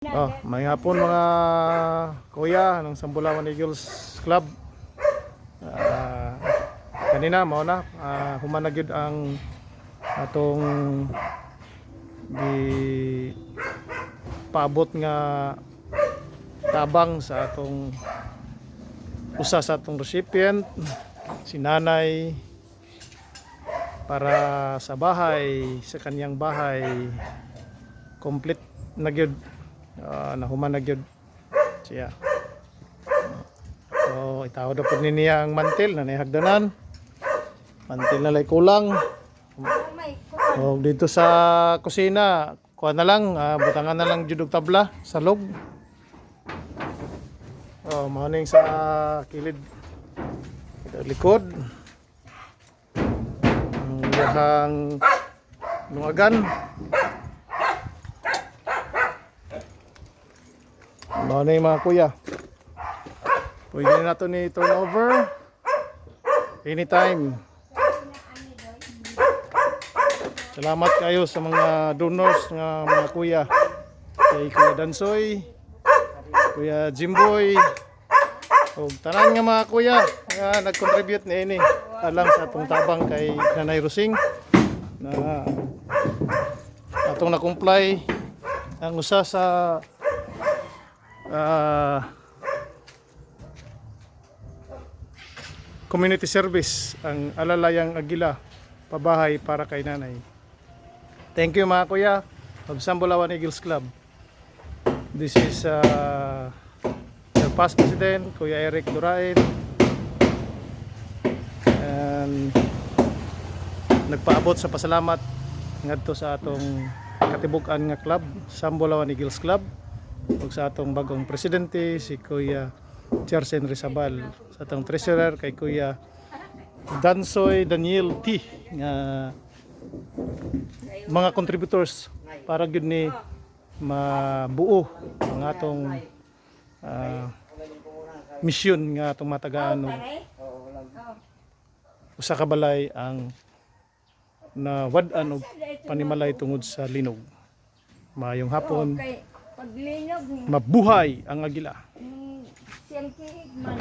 Oh, may hapon mga kuya ng Sambulawan Eagles Club. Ah, kanina mao na uh, humanagyud ang atong di paabot nga tabang sa atong usa sa atong recipient si nanay para sa bahay sa kanyang bahay complete na gyud uh, nahuman na gyud siya. So itaw daw pud niya ang mantil na nihagdanan mantil na lay kulang. O dito sa kusina kuha na lang ah, butangan na lang jud og tabla sa loob. Oh morning sa kilid. Sa likod. Ang yahang lungagan Mga na yung mga kuya. Pwede na ito ni turnover. Anytime. Salamat kayo sa mga donors nga mga kuya. Kay Kuya Dansoy, Kuya Jimboy, o tanan nga mga kuya nga nag-contribute ni ini alang sa atong tabang kay Nanay Rusing na atong na-comply ang usa sa ah, community service ang Alalayang Agila pabahay para kay nanay. Thank you mga kuya of Sambulawan Eagles Club. This is uh, the past president, Kuya Eric Durain. And nagpaabot sa pasalamat ngadto sa atong katibukan nga club, Sambulawan Eagles Club ug sa atong bagong presidente si Kuya Charsen Rizabal sa atong treasurer kay Kuya Dansoy Daniel T. Nga mga contributors para gyud ni mabuo ang atong ah, misyon nga atong matagaan. Og usa ka balay ang nawad-an og panimalay tungod sa linog. Maayong hapon, paglinog ni mabuhay ang agila. siyang kiig man.